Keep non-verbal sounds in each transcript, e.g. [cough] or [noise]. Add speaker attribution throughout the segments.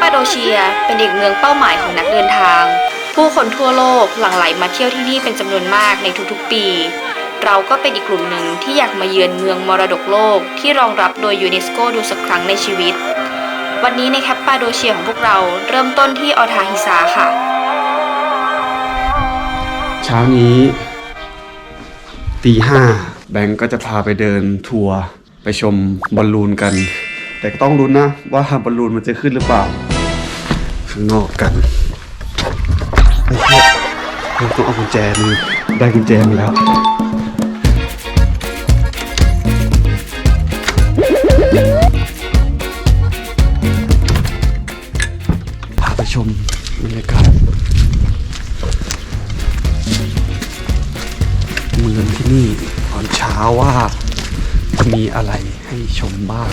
Speaker 1: ปาโดเชียเป็นอีกเมืองเป้าหมายของนักเดินทาง ผู้คนทั่วโลกหลั่งไหลมาเที่ยวที่นี่เป็นจำนวนมากในทุกๆปี เราก็เป็นอีกกลุ่มหนึ่งที่อยากมาเยือนเมืองมรดกโลกที่รองรับโดยยูเนสโกดูสักครั้งในชีวิต วันนี้ในแคปปาโดเชียของพวกเราเริ่มต้นที่ออทาฮิซาค่ะ
Speaker 2: เช้านี้ตีห้าแบงก์ก็จะพาไปเดินทัวร์ไปชมบอลลูนกัน แต่ก็ต้องรุ้นนะว่าบอลลูนมันจะขึ้นหรือเปล่า นอกกันไปเถอะเราต้องเอากุญแจมือได้กุญแจมาแล้วพาไปชมบรรยากาศเมืองที่นี่ตอนเช้าว่ามีอะไรให้ชมบ้าง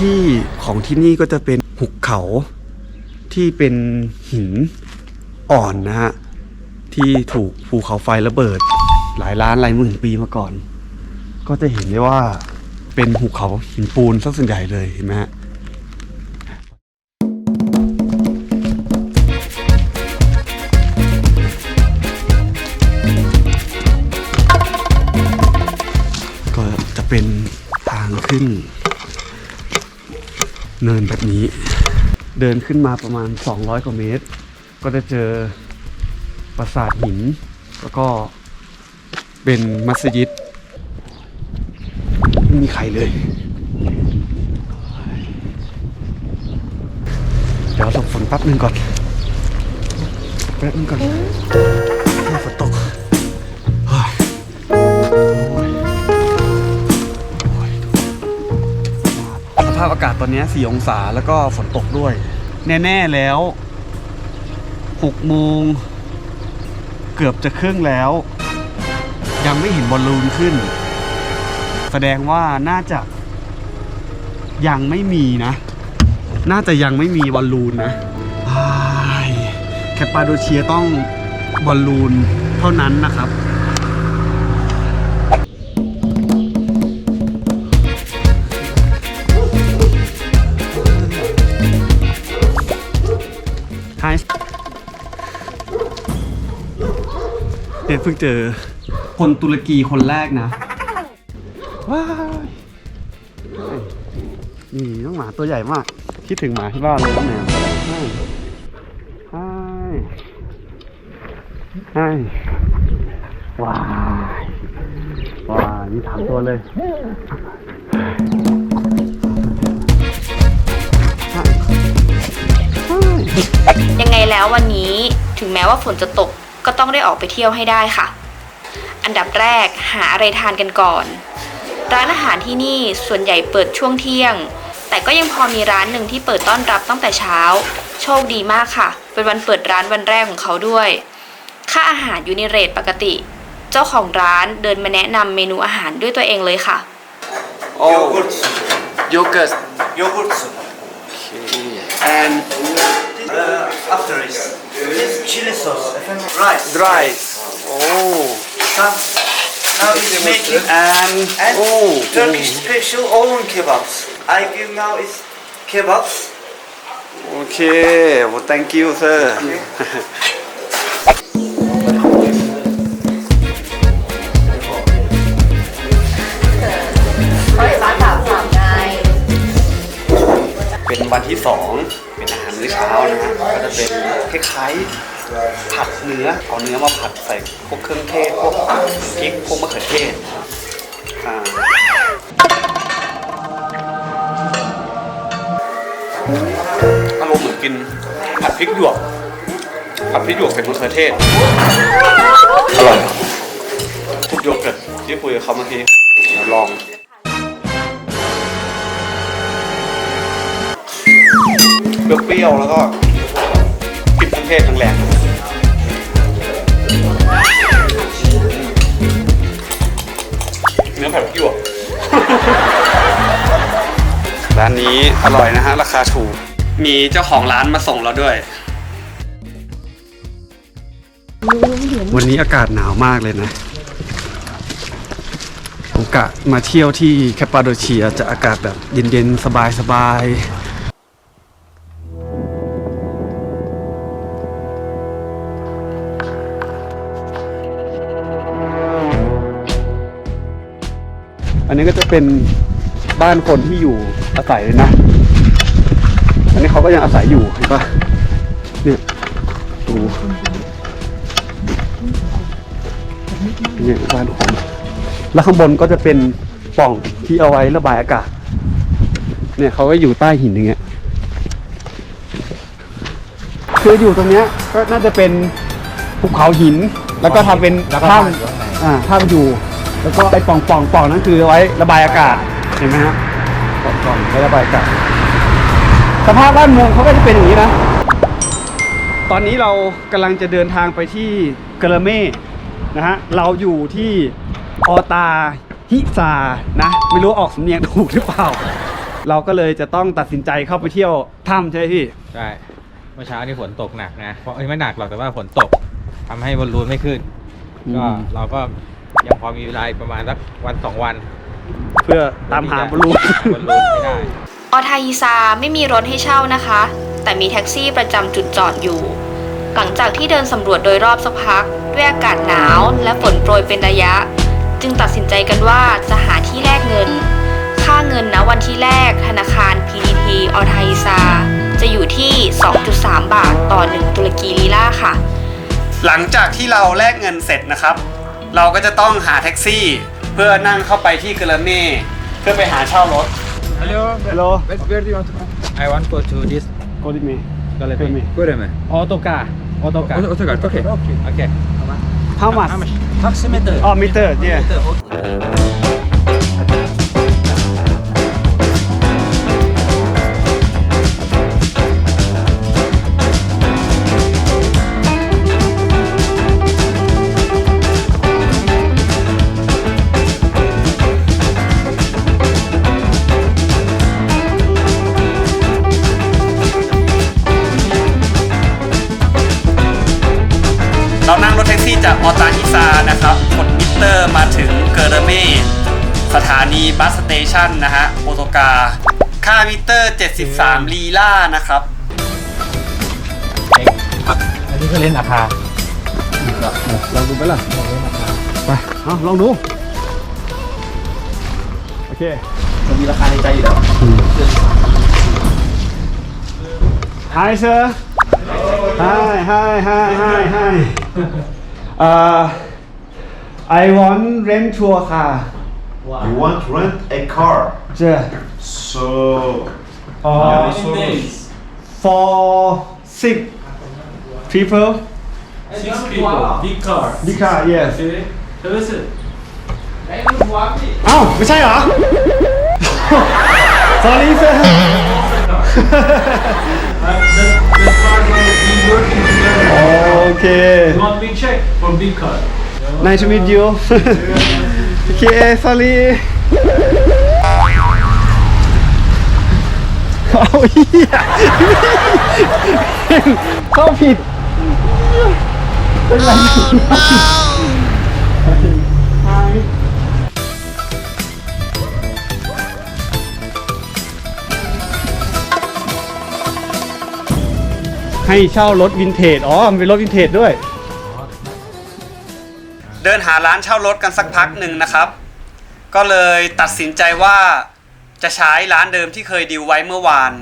Speaker 2: ที่ของที่นี่ก็จะเป็นหุบเขา ที่เป็นหินอ่อนนะฮะ ที่ถูกภูเขาไฟระเบิด หลายล้านหลายหมื่นปีมาก่อน ก็จะเห็นได้ว่าเป็นหุบเขาหินปูนสักส่วนใหญ่เลยเห็นไหมฮะก็จะเป็นทางขึ้น เนินแบบนี้ เดินขึ้นมาประมาณ 200 กว่าเมตร ก็จะเจอปราสาทหิน แล้วก็เป็นมัสยิดไม่มีใครเลย เดี๋ยวหลบฝนแป๊บหนึ่งก่อนแป๊บหนึงก่อนให้ฝนตก ภาพอากาศตอนนี้ 4 องศาแล้วก็ฝนตกด้วย แน่ ๆ แล้ว6โมงเกือบจะครึ่งแล้ว ยังไม่เห็นบอลลูนขึ้น แสดงว่าน่าจะยังไม่มีนะ น่าจะยังไม่มีบอลลูนนะแคปปาโดเชียต้องบอลลูนเท่านั้นนะครับ เนี่ยเพิ่งเจอคนตุรกีคนแรกนะ ว้ายนี่น้องหมาตัวใหญ่มาก คิดถึงหมาที่บ้านเลยน้องแมวไฮไฮไฮว้ายว้ายมีสามตัวเลย
Speaker 1: ยังไงแล้ววันนี้ถึงแม้ว่าฝนจะตก ก็ต้องได้ออกไปเที่ยวให้ได้ค่ะ อันดับแรกหาอะไรทานกันก่อน ร้านอาหารที่นี่ส่วนใหญ่เปิดช่วงเที่ยง แต่ก็ยังพอมีร้านหนึ่งที่เปิดต้อนรับตั้งแต่เช้า โชคดีมากค่ะ เป็นวันเปิดร้านวันแรกของเขาด้วย ค่าอาหารอยู่ในเรทปกติ เจ้าของร้านเดินมาแนะนำเมนูอาหารด้วยตัวเองเลยค่ะ
Speaker 3: Yogurt.
Speaker 2: โยเกิร์ต
Speaker 3: Yogurt soup.
Speaker 2: and
Speaker 3: Uh, after is this chili sauce. Rice.
Speaker 2: dry โอ้
Speaker 3: Some, now it's making
Speaker 2: and
Speaker 3: and
Speaker 2: โอ้
Speaker 3: Turkish special oven kebabs. I give now is kebabs.
Speaker 2: โอเค well thank you sir เป็นวันที่สองเป็นอาหาร มื้อเช้านะฮะก็จะเป็นคล้ายๆผัดเนื้อเอาเนื้อมาผัดใส่พวกเครื่องเทศพวกพริกพวกมะเขือเทศอ่าอารมณ์เหมือนกินผัดพริกหยวกผัดพริกหยวกเป็นมะเขือเทศอร่อยทุกโยเกิร์ตที่คุยกับเขาเมื่อกี้ลอง เปรี้ยวๆแล้วก็กลิ่นเครื่องเทศแรงๆเนื้อแผัดพริกหยวร้านนี้อร่อยนะฮะ ราคาถูก มีเจ้าของร้านมาส่งเราด้วย วันนี้อากาศหนาวมากเลยนะผมกะมาเที่ยวที่แคปปาโดเชียจะอากาศแบบเย็นๆ สบายๆ นี้ก็จะเป็นบ้านคนที่อยู่อาศัยเลยนะ อันนี้เขาก็ยังอาศัยอยู่เห็นปะเนี่ยดูเนี่ยบ้านคนแล้วข้างบนก็จะเป็นปล่องที่เอาไว้ระบายอากาศ เนี่ยเขาก็อยู่ใต้หินอย่างเงี้ย คืออยู่ตรงเนี้ยก็น่าจะเป็นภูเขาหิน แล้วก็ทำเป็น
Speaker 4: แล้วก็
Speaker 2: ถ้
Speaker 4: บ้านอยู่ข้างในำ
Speaker 2: อ่าถ้ำอยู่ แล้วก็ไอ้ปล่องปล่องปล่องนั่นคือเอาไว้ระบายอากาศเห็นไหมฮะปล่องปล่องไว้ระบายอากาศสภาพบ้านเมืองเขาก็จะเป็นอย่างนี้นะ ตอนนี้เรากำลังจะเดินทางไปที่กระเม่นะฮะเราอยู่ที่ออตาฮิซานะไม่รู้ออกสำเนียงถูกหรือเปล่า เราก็เลยจะต้องตัดสินใจเข้าไปเที่ยวถ้ำใช่ไหมพี่
Speaker 4: ใช่เมื่อเช้านี่ฝนตกหนักนะเพราะเอ้ยไม่หนักหรอกแต่ว่าฝนตกทำให้บอลลูนไม่ขึ้น
Speaker 2: อืม
Speaker 4: ก็เราก็ ยังพอมีเวลาอีกประมาณสักวันสองวัน
Speaker 2: เพื่อตามหาบอลลูน
Speaker 4: บอลลูนให้ได้
Speaker 1: ออทายิซาไม่มีรถให้เช่านะคะ แต่มีแท็กซี่ประจำจุดจอดอยู่ หลังจากที่เดินสำรวจโดยรอบสักพัก ด้วยอากาศหนาวและฝนโปรยเป็นระยะ จึงตัดสินใจกันว่าจะหาที่แลกเงิน ค่าเงินนะวันที่แรกธนาคาร PTT ออทายิซาจะอยู่ที่ 2.3 บาทต่อ 1 ตุรกีลีลาค่ะ
Speaker 2: หลังจากที่เราแลกเงินเสร็จนะครับ เราก็จะต้องหาแท็กซี่ เพื่อนั่งเข้าไปที่กระเม่เพื่อไปหาเช่ารถ
Speaker 4: Hello
Speaker 2: Hello.
Speaker 4: Where where do you want to go I want to go to this
Speaker 2: โกดิเม
Speaker 4: ก็เลยไป
Speaker 2: Gureme.
Speaker 5: Gureme.
Speaker 4: ออโตกาออ
Speaker 2: ถานีบัสสเตชันนะฮะโอโตกา ค่ามิเตอร์ 73 ลีลานะครับ
Speaker 4: เอ็กอันนี้ก็เล่นราคา
Speaker 2: ลองดูไหมล่ะไปเอาลองดู โอเค
Speaker 5: มันมีราคาในใจอยู่แล้ว
Speaker 2: Hi sir Hi hi hi hi hi uh, I want rent tour car
Speaker 6: You want to rent a car,
Speaker 2: yeah
Speaker 6: so
Speaker 2: uh, for six people
Speaker 7: Six people, big car.
Speaker 2: big car yes
Speaker 7: Okay. Service.
Speaker 2: เอ้าไม่ใช่เหรอ [laughs] sorry sir
Speaker 7: Uh, the, the car will be working together.
Speaker 2: โอเค
Speaker 7: You want me check for big car?
Speaker 2: Nice to meet you [laughs] เค sorry เอาเหี้ยเข้าผิด เป็นไรให้เช่ารถวินเทจ อ๋อมันเป็นรถวินเทจด้วย เดินหาร้านเช่ารถกันสักพักหนึ่งนะครับ ก็เลยตัดสินใจว่าจะใช้ร้านเดิมที่เคยดีลไว้เมื่อวาน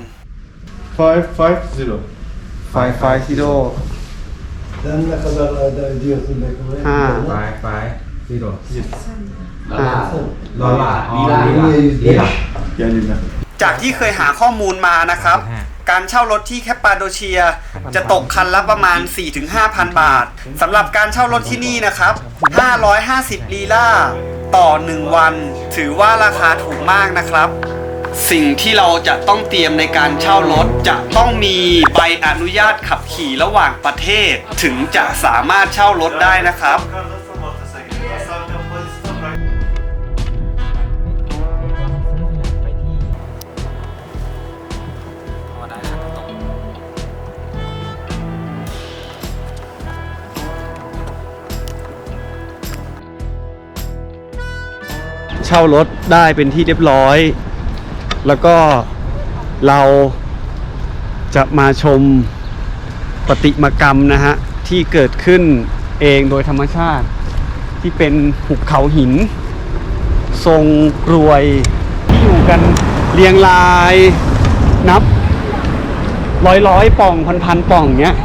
Speaker 6: five five zero.
Speaker 2: ไฟไฟซิโด
Speaker 8: Sen ne kadar ayda ödüyorsun peki buraya?
Speaker 2: ห้า
Speaker 4: ไฟไฟซีโร่
Speaker 2: ห้า
Speaker 4: ดอลลาร์ลีลา
Speaker 8: Niye yüz beş?
Speaker 6: Yani
Speaker 2: จากที่เคยหาข้อมูลมานะครับ การเช่ารถที่แคปปาโดเชีย จะตกคันละประมาณ 4-5,000 บาทสำหรับการเช่ารถที่นี่นะครับ 550 ลีลาต่อ 1 วัน ถือว่าราคาถูกมากนะครับ สิ่งที่เราจะต้องเตรียมในการเช่ารถจะต้องมีใบอนุญาตขับขี่ระหว่างประเทศ ถึงจะสามารถเช่ารถได้นะครับ เช่ารถได้เป็นที่เรียบร้อย แล้วก็เราจะมาชมปฏิมากรรมนะฮะ ที่เกิดขึ้นเองโดยธรรมชาติ ที่เป็นหุบเขาหิน ทรงกรวยที่อยู่กันเรียงรายนับร้อยร้อยป่องพันพันป่องเงี้ย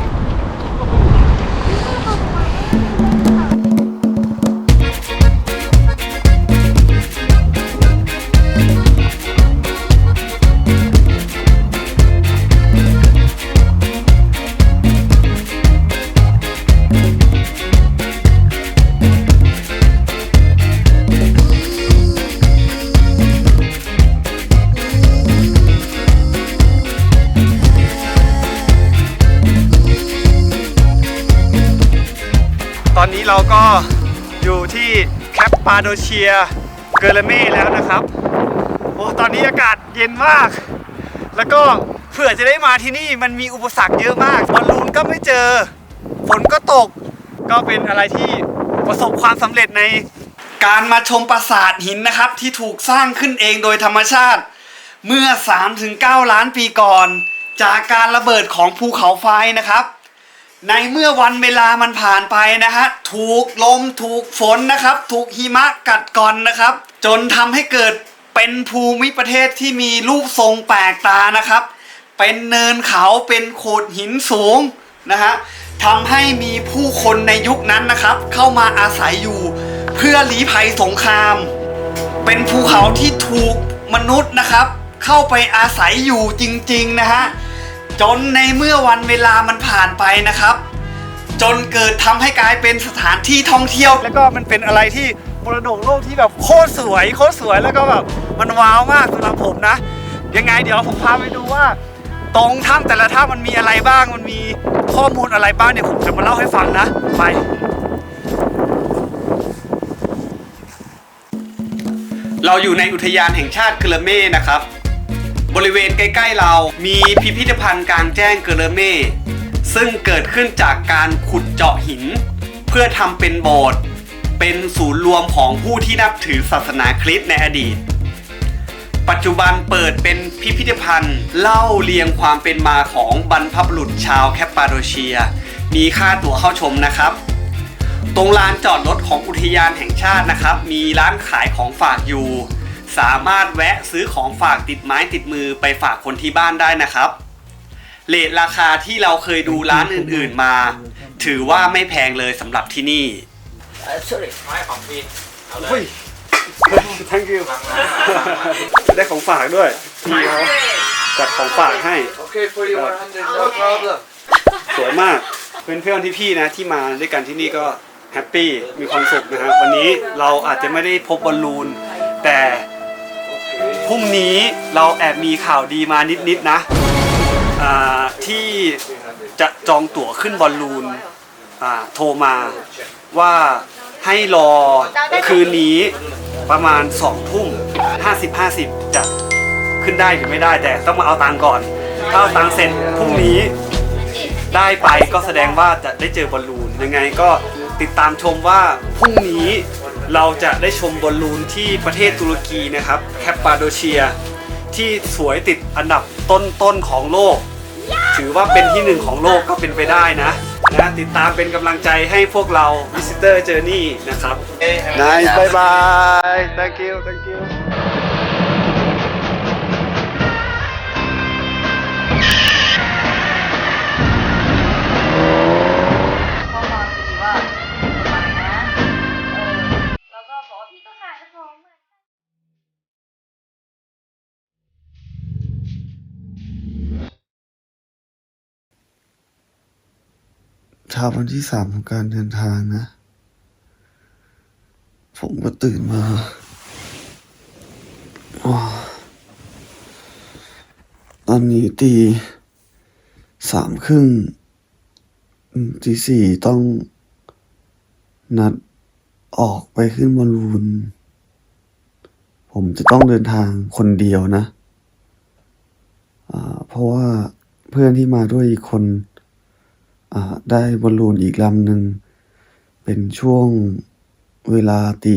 Speaker 2: าโดเชีย เกอร์เลเม่แล้วนะครับ โอ้ตอนนี้อากาศเย็นมาก แล้วก็เผื่อจะได้มาที่นี่มันมีอุปสรรคเยอะมากบอลลูนก็ไม่เจอ ฝนก็ตก ก็เป็นอะไรที่ประสบความสำเร็จในการมาชมปราสาทหินนะครับ ที่ถูกสร้างขึ้นเองโดยธรรมชาติ เมื่อ 3-9 ล้านปีก่อน จากการระเบิดของภูเขาไฟนะครับ ในเมื่อวันเวลามันผ่านไปนะฮะ ถูกลมถูกฝนนะครับ ถูกหิมะกัดกร่อนนะครับ จนทำให้เกิดเป็นภูมิประเทศที่มีรูปทรงแปลกตานะครับ เป็นเนินเขาเป็นโขดหินสูงนะฮะทำให้มีผู้คนในยุคนั้นนะครับ เข้ามาอาศัยอยู่เพื่อหลีภัยสงคราม เป็นภูเขาที่ถูกมนุษย์นะครับ เข้าไปอาศัยอยู่จริงๆนะฮะ จนในเมื่อวันเวลามันผ่านไปนะครับ จนเกิดทำให้กลายเป็นสถานที่ท่องเที่ยว แล้วก็มันเป็นอะไรที่มรดกโลกที่แบบโคตรสวยโคตรสวยแล้วก็แบบมันว้าวมากสำหรับผมนะ ยังไงเดี๋ยวผมพาไปดูว่า ตรงถ้ำแต่ละถ้ำมันมีอะไรบ้างมันมีข้อมูลอะไรบ้างเนี่ยผมจะมาเล่าให้ฟังนะไปเราอยู่ในอุทยานแห่งชาติเกลเม่นะครับ บริเวณใกล้ๆเรา มีพิพิธภัณฑ์กลางแจ้งเกลเม่ซึ่งเกิดขึ้นจากการขุดเจาะหิน เพื่อทำเป็นโบสถ์เป็นศูนย์รวมของผู้ที่นับถือศาสนาคริสต์ในอดีต ปัจจุบันเปิดเป็นพิพิธภัณฑ์เล่าเรียงความเป็นมาของบรรพบุรุษชาวแคปปาโดเชีย มีค่าตั๋วเข้าชมนะครับตรงลานจอดรถของอุทยานแห่งชาตินะครับ มีร้านขายของฝากอยู่ สามารถแวะซื้อของฝากติดไม้ติดมือไปฝากคนที่บ้านได้นะครับเลทราคาที่เราเคยดูร้านอื่นๆมา ถือว่าไม่แพงเลยสำหรับที่นี่
Speaker 4: ไม่ของฟรีเอาเลย
Speaker 2: เฮ้ย thank you ได้ของฝากด้วยพี่เขาจัดของฝากให้
Speaker 3: Okay, for you 100, no problem.
Speaker 2: สวยมาก เพื่อนๆที่พี่นะที่มาด้วยกันที่นี่ก็แฮปปี้มีความสุขนะครับวันนี้เราอาจจะไม่ได้พบบอลลูน แต่พ รุ่งนี้เราแอบมีข่าวดีมานิดๆนะอ่าที่จะจองตั๋วขึ้นบอลลูนอ่าโทรมาว่าให้รอคืนนี้ประมาณ2ทุ่ม50 50 จะขึ้นได้หรือไม่ได้แต่ต้องมาเอาตังค์ก่อน ถ้าเอาตังค์เสร็จพรุ่งนี้ได้ไปก็แสดงว่าจะได้เจอบอลลูนยังไงก็ติดตามชมว่าพรุ่งนี้ เราจะได้ชมบอลลูนที่ประเทศตุรกีนะครับแคปปาโดเชีย ที่สวยติดอันดับต้นๆของโลก ถือว่าเป็นที่หนึ่งของโลกก็เป็นไปได้นะนะติดตามเป็นกำลังใจให้พวกเรา Visitor Journey นะครับ Nice bye bye thank you thank you
Speaker 6: ช้าวันที่สามของการเดินทางนะ ผมก็ตื่นมาตอนนี้ตีสามครึ่งตีสี่ต้องนัดออกไปขึ้นบอลลูน ผมจะต้องเดินทางคนเดียวนะ เพราะว่าเพื่อนที่มาด้วยอีกคน ได้บอลลูนอีกลำหนึ่ง เป็นช่วงเวลาตี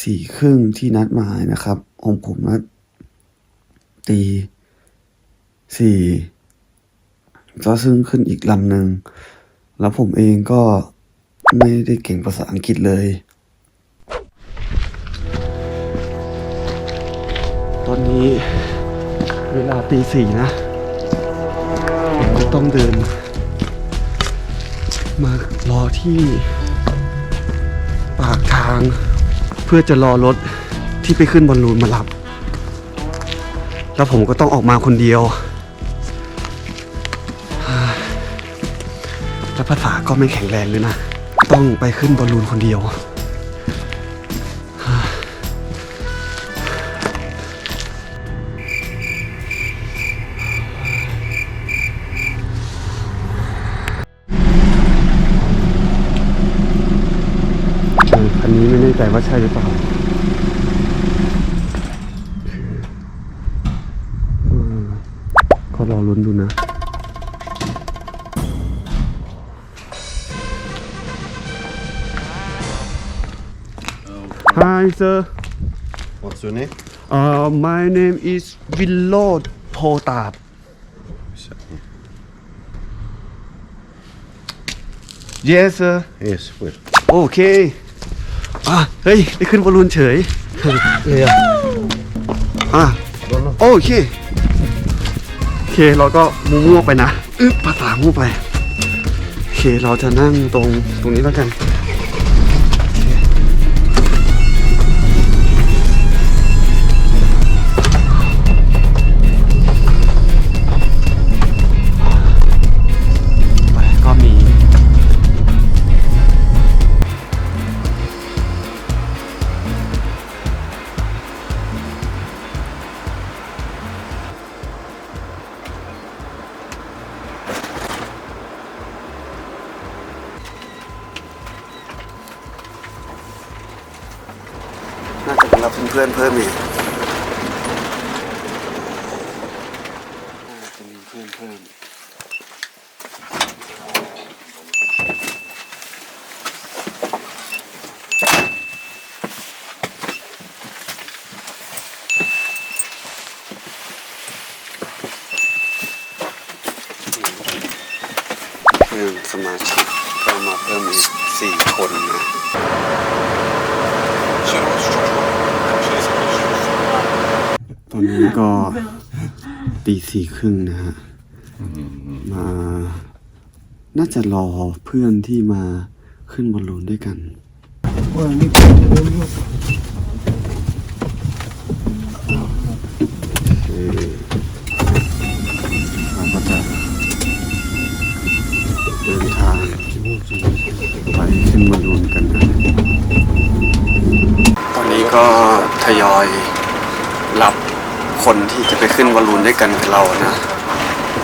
Speaker 6: สี่ครึ่งที่นัดหมายนะครับ ของผมนัดตีสี่ก็ซึ่งขึ้นอีกลำหนึ่ง แล้วผมเองก็ไม่ได้เก่งภาษาอังกฤษเลย ต
Speaker 2: อนนี้เวลาตีสี่นะ ผมต้องเดิน มารอที่ปากทาง เพื่อจะรอรถที่ไปขึ้นบอลลูนมารับ แล้วผมก็ต้องออกมาคนเดียวและภาษาก็ไม่แข็งแรงเลยนะ ต้องไปขึ้นบอลลูนคนเดียว sir
Speaker 9: What's your name?
Speaker 2: uh, my name is Villod Potat Yes sir
Speaker 9: Yes, wait.
Speaker 2: โอเค อะ เฮ้ย ได้ขึ้นบอลลูนเฉย เลยอะ อะโอเค โอเค เราก็มั่วๆไปนะ อึ๊บภาษามั่วไป โอเค เราจะนั่งตรงตรงนี้แล้วกัน น่าจะรับเพื่อนๆเพิ่มอีกน่าจะมีเพื่อนเพิ่มเพิ่มสมาชิกก็มาเพิ่มอีกสี่คนนะ ตอนนี้ก็ตีสี่ค รึ่งนะฮะมา น่าจะรอเพื่อนที่มาขึ้นบอลลูนด้วยกันเราก็จะเดินทางไปขึ้นบอลลูนกันนะตอนนี้ก็ทยอยรับ คนที่จะไปขึ้นบอลลูนด้วยกันกับเรานะ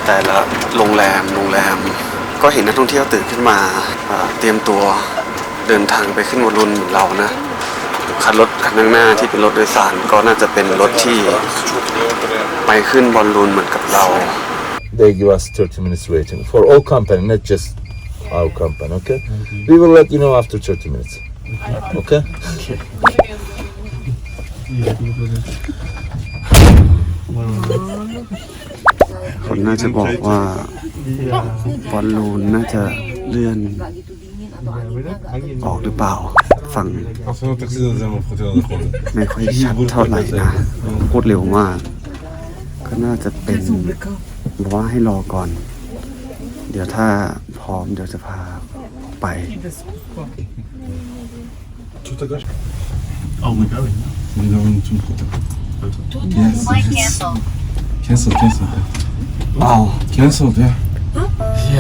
Speaker 2: แต่ละโรงแรมโรงแรม ก็เห็นนักท่องเที่ยวตื่นขึ้นมาอ่าเตรียมตัวเดินทางไปขึ้นบอลลูนเหมือนเรานะคันรถคันข้างหน้าที่เป็นรถโดยสารก็น่าจะเป็นรถที่ไปขึ้นบอลลูนเหมือนกับเรา
Speaker 10: they give us 30 minutes waiting for all company, not just our company. Okay, we will let you know after 30 minutes. Okay.
Speaker 2: คนน่าจะบอกว่าบอลลูนน่าจะเลื่อนออกหรือเปล่า ฟัง ไม่ค่อยชัดเท่าไหร่นะพูดเร็วมาก ก็น่าจะเป็นบอกว่าให้รอก่อน เดี๋ยวถ้าพร้อมเดี๋ยวจะพาไป
Speaker 7: Cancel, cancel.
Speaker 2: อ้า Why
Speaker 7: cancel? cancel
Speaker 11: cancel 아
Speaker 7: cancel 돼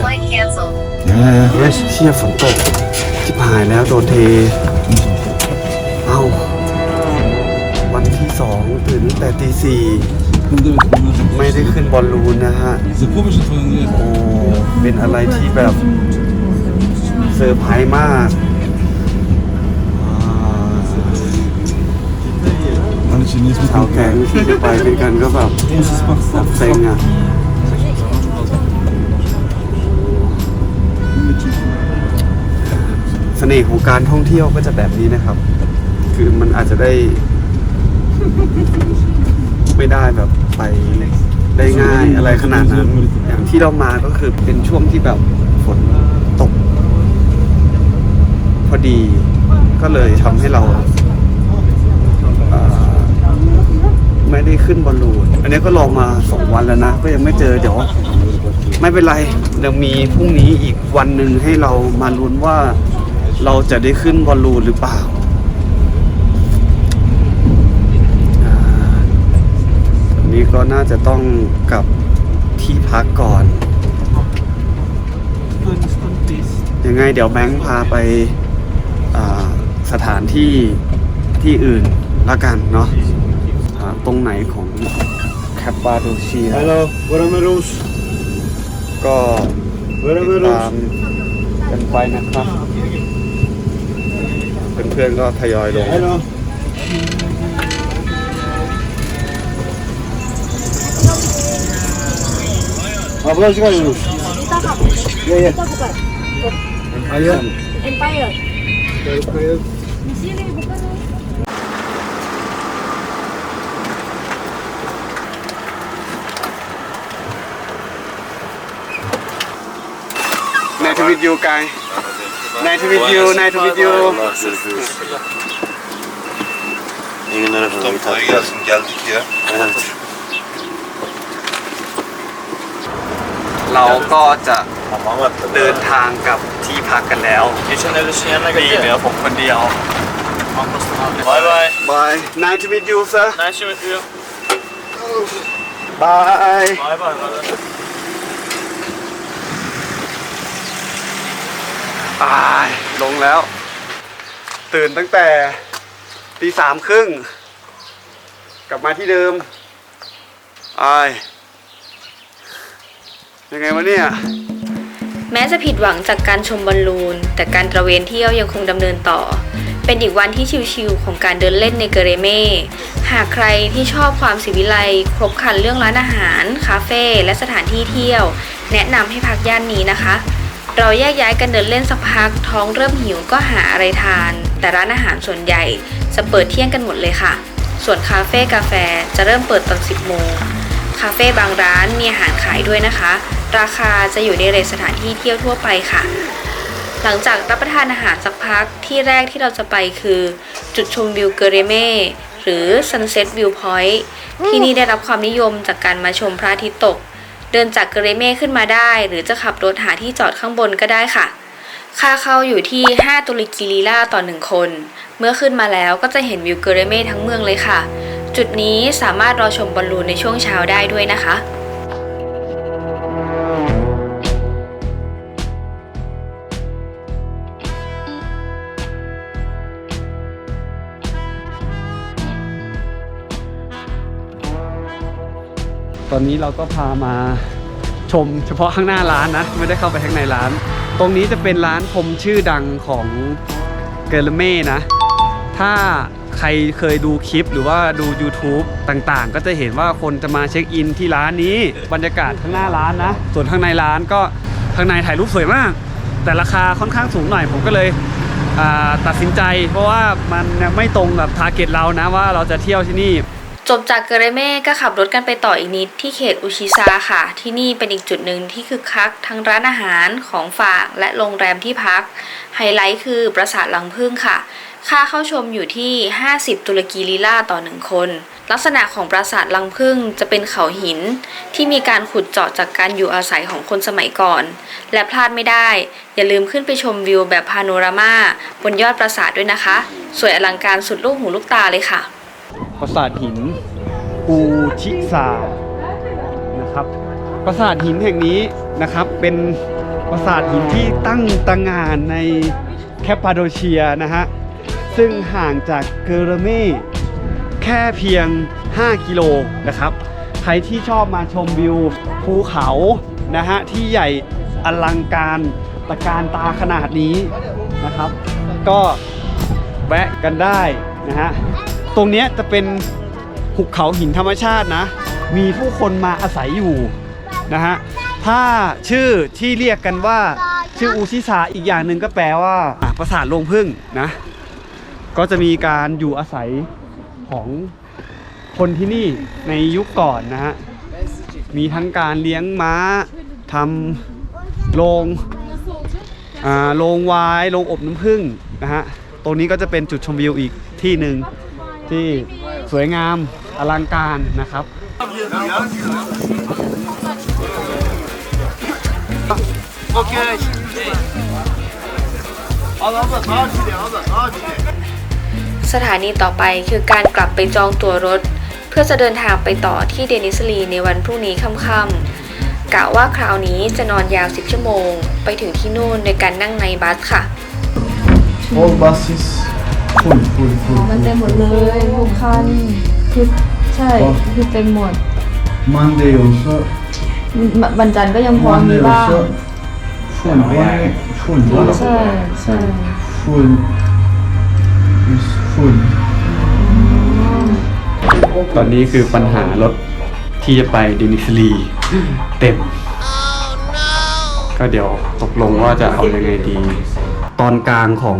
Speaker 7: Why cancel?
Speaker 2: เฮ้ยเชี่ยฝนตกจิบหายแล้วโดนเท เอ้า วันที่สองตื่นตั้งแต่ตีสี่ไม่ได้ขึ้นบอลลูนนะฮะ โอ้ เป็นอะไรที่แบบเซอร์ไพรส์มาก ชาวแก๊งที่จะไปด้วยกันก็แบบแบบเซ็งอะเสน่ห์ของการท่องเที่ยวก็จะแบบนี้นะครับ คือมันอาจจะได้ ไม่ได้แบบไปได้ง่ายอะไรขนาดนั้น อย่างที่เรามาก็คือเป็นช่วงที่แบบฝนตก พอดีก็เลยทำให้เราเอ่อ ไม่ได้ขึ้นบอลลูน อันนี้ก็ลองมาสองวันแล้วนะ ก็ยังไม่เจอเดี๋ยวไม่เป็นไรยังมีพรุ่งนี้อีกวันหนึ่งให้เรามาลุ้นว่าเราจะได้ขึ้นบอลลูนหรือเปล่าอันนี้ก็น่าจะต้องกลับที่พักก่อนยังไงเดี๋ยวแบงค์พาไปสถานที่ที่อื่นละกันเนาะ ตรงไหนของแคปปาโดเชีย
Speaker 8: Hello, where am I Rus?
Speaker 2: ก็
Speaker 8: Where am
Speaker 2: ติ
Speaker 8: I
Speaker 2: ดตาม
Speaker 8: Rus?
Speaker 2: กันไปนะครับ เพื่อนๆก็ทยอยลง
Speaker 8: Hello. Abla çıkar Rus. Yeah, yeah. Hayır. Empire. Empire.
Speaker 2: นาย ทวิตยูกายนายทวิตยูนายทวิตยู
Speaker 8: İyi günler efendim.
Speaker 3: Kolay gelsin geldik ya.
Speaker 8: Evet.
Speaker 2: เราก็จะ
Speaker 3: Tamam attım.
Speaker 2: เดินทางกลับที่พักกันแล้ว
Speaker 3: Geçen evlisin yanına
Speaker 2: มีเหลือผมคนเดียว
Speaker 3: Bay bay.
Speaker 2: บายนายทวิตยูเซอร์
Speaker 3: Nice to meet you.
Speaker 2: บาย
Speaker 3: Bay bay.
Speaker 2: ตายลงแล้ว ตื่นตั้งแต่ตีสามครึ่ง กลับมาที่เดิมอายยังไงวะเนี่ย
Speaker 1: แม้จะผิดหวังจากการชมบอลลูน แต่การตระเวนเที่ยวยังคงดำเนินต่อ เป็นอีกวันที่ชิลๆของการเดินเล่นในเกเรเม่ หากใครที่ชอบความสิวิไลครบครันเรื่องร้านอาหาร คาเฟ่และสถานที่เที่ยว แนะนำให้พักย่านนี้นะคะ เราแยกย้ายกันเดินเล่นสักพัก ท้องเริ่มหิวก็หาอะไรทาน แต่ร้านอาหารส่วนใหญ่จะเปิดเที่ยงกันหมดเลยค่ะ ส่วนคาเฟ่กาแฟจะเริ่มเปิดตอน 10 โมง คาเฟ่บางร้านมีอาหารขายด้วยนะคะ ราคาจะอยู่ในเรทสถานที่เที่ยวทั่วไปค่ะ หลังจากรับประทานอาหารสักพักที่แรกที่เราจะไปคือ จุดชมวิวเกเรเม่หรือ Sunset View Point ที่นี่ได้รับความนิยมจากการมาชมพระอาทิตย์ตก เดินจากเกเรเม่ขึ้นมาได้ หรือจะขับรถหาที่จอดข้างบนก็ได้ค่ะ ค่าเข้าอยู่ที่ 5 ตุรกีลีลาต่อ 1 คน เมื่อขึ้นมาแล้วก็จะเห็นวิวเกเรเม่ทั้งเมืองเลยค่ะ จุดนี้สามารถรอชมบอลลูนในช่วงเช้าได้ด้วยนะคะ
Speaker 2: ตอนนี้เราก็พามาชมเฉพาะข้างหน้าร้านนะ ไม่ได้เข้าไปข้างในร้าน ตรงนี้จะเป็นร้านพมชื่อดังของเกลเม่นะ ถ้าใครเคยดูคลิปหรือว่าดู YouTube ต่างๆ ก็จะเห็นว่าคนจะมาเช็คอินที่ร้านนี้บรรยากาศข้างหน้าร้านนะ ส่วนข้างในร้านก็ข้างในถ่ายรูปสวยมาก แต่ราคาค่อนข้างสูงหน่อยผมก็เลยตัดสินใจ เพราะว่ามันไม่ตรงกับทาร์เก็ตเรานะว่าเราจะเที่ยวที่นี่
Speaker 1: จบจากเกเรเม่ก็ขับรถกันไปต่ออีกนิดที่เขตอุชิซาค่ะ ที่นี่เป็นอีกจุดหนึ่งที่คึกคักทั้งร้านอาหารของฝากและโรงแรมที่พัก ไฮไลท์คือปราสาทลังพึ่งค่ะ ค่าเข้าชมอยู่ที่ 50 ตุรกีลีลาต่อหนึ่งคน ลักษณะของปราสาทลังพึ่งจะเป็นเขาหิน ที่มีการขุดเจาะจากการอยู่อาศัยของคนสมัยก่อน และพลาดไม่ได้ อย่าลืมขึ้นไปชมวิวแบบพาโนรามาบนยอดปราสาทด้วยนะคะ สวยอลังการสุดลูกหูลูกตาเลยค่ะ
Speaker 2: ปราสาทหินอูชิซานะครับ ปราสาทหินแห่งนี้นะครับเป็นปราสาทหินที่ตั้งตางานในแคปปาโดเชียนะฮะซึ่งห่างจากเกเรเม่แค่เพียง 5 กิโลนะครับ ใครที่ชอบมาชมวิวภูเขานะฮะที่ใหญ่อลังการตะการตาขนาดนี้นะครับ ก็แวะกันได้นะฮะ ตรงเนี้ยจะเป็นหุบเขาหินธรรมชาตินะ มีผู้คนมาอาศัยอยู่นะฮะ ถ้าชื่อที่เรียกกันว่าชื่ออูชิซาอีกอย่างหนึ่งก็แปลว่าปราสาทโรงพึ่งนะ ก็จะมีการอยู่อาศัยของคนที่นี่ในยุคก่อนนะฮะ มีทั้งการเลี้ยงม้าทำโรงโรงวายโรงอบน้ำผึ้งนะฮะ ตรงนี้ก็จะเป็นจุดชมวิวอีกที่หนึ่ง ที่สวยงามอลังการนะครับ
Speaker 1: สถานีต่อไปคือการกลับไปจองตั๋วรถ เพื่อจะเดินทางไปต่อที่เดนิสลีในวันพรุ่งนี้ค่ำๆกะว่าคราวนี้จะนอนยาว 10 ชั่วโมง ไปถึงที่นู่นโดยการนั่งในบัสค่ะ
Speaker 8: All buses full, full, full.
Speaker 9: มันเต็มหมดเลยทุกคันคือใช่คือเต็มหมด
Speaker 8: Monday also.
Speaker 9: มวันจันทร์ก็ยังพอมี
Speaker 8: Monday
Speaker 9: บ้าง
Speaker 8: also. Full, only full.
Speaker 9: ใช่ใช่
Speaker 8: Full. Is full.
Speaker 2: ตอนนี้คือปัญหารถที่จะไปเดนิสลีเต็ม ก็เดี๋ยวตกลงว่าจะเอายังไงดี ตอนกลางของ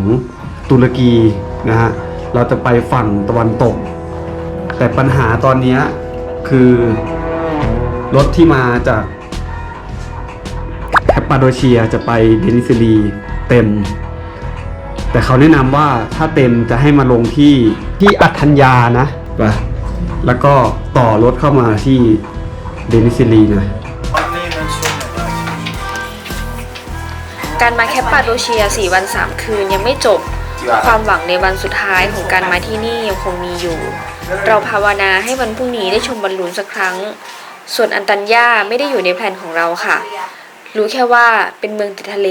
Speaker 2: ตุรกีนะฮะเราจะไปฝั่งตะวันตก แต่ปัญหาตอนเนี้ยคือรถที่มาจากแคปปาโดเชียจะไปเดนิสลีเต็ม แต่เขาแนะนำว่าถ้าเต็มจะให้มาลงที่ที่อัธญญานะไปแล้วก็ต่อรถเข้ามาที่เดนิสลีนะ
Speaker 1: การมาแคปปาโดเชีย 4 วัน 3 คืนยังไม่จบ ความหวังในวันสุดท้ายของการมาที่นี่ยังคงมีอยู่ เราภาวนาให้วันพรุ่งนี้ได้ชมบอลลูนสักครั้ง ส่วนอันตัญญาไม่ได้อยู่ในแผนของเราค่ะ รู้แค่ว่าเป็นเมืองติดทะเล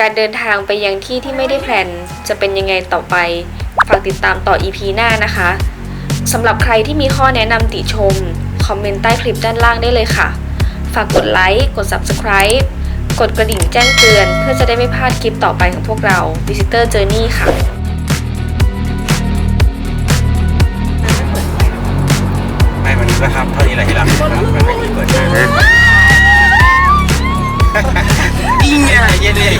Speaker 1: การเดินทางไปยังที่ที่ไม่ได้แพลนจะเป็นยังไงต่อไป ฝากติดตามต่อ EP หน้านะคะสำหรับใครที่มีข้อแนะนำติชม คอมเมนต์ใต้คลิปด้านล่างได้เลยค่ะ ฝากกดไลค์ กด Subscribe กดกระดิ่งแจ้งเตือน เพื่อจะได้ไม่พลาดคลิปต่อไปของพวกเรา Visitor Journey ค่ะ
Speaker 4: ไม่วันนี้ก็ทำเท่านี้ะไรกับมันไม่มีเปิดงานอิงอะไรเย็เลย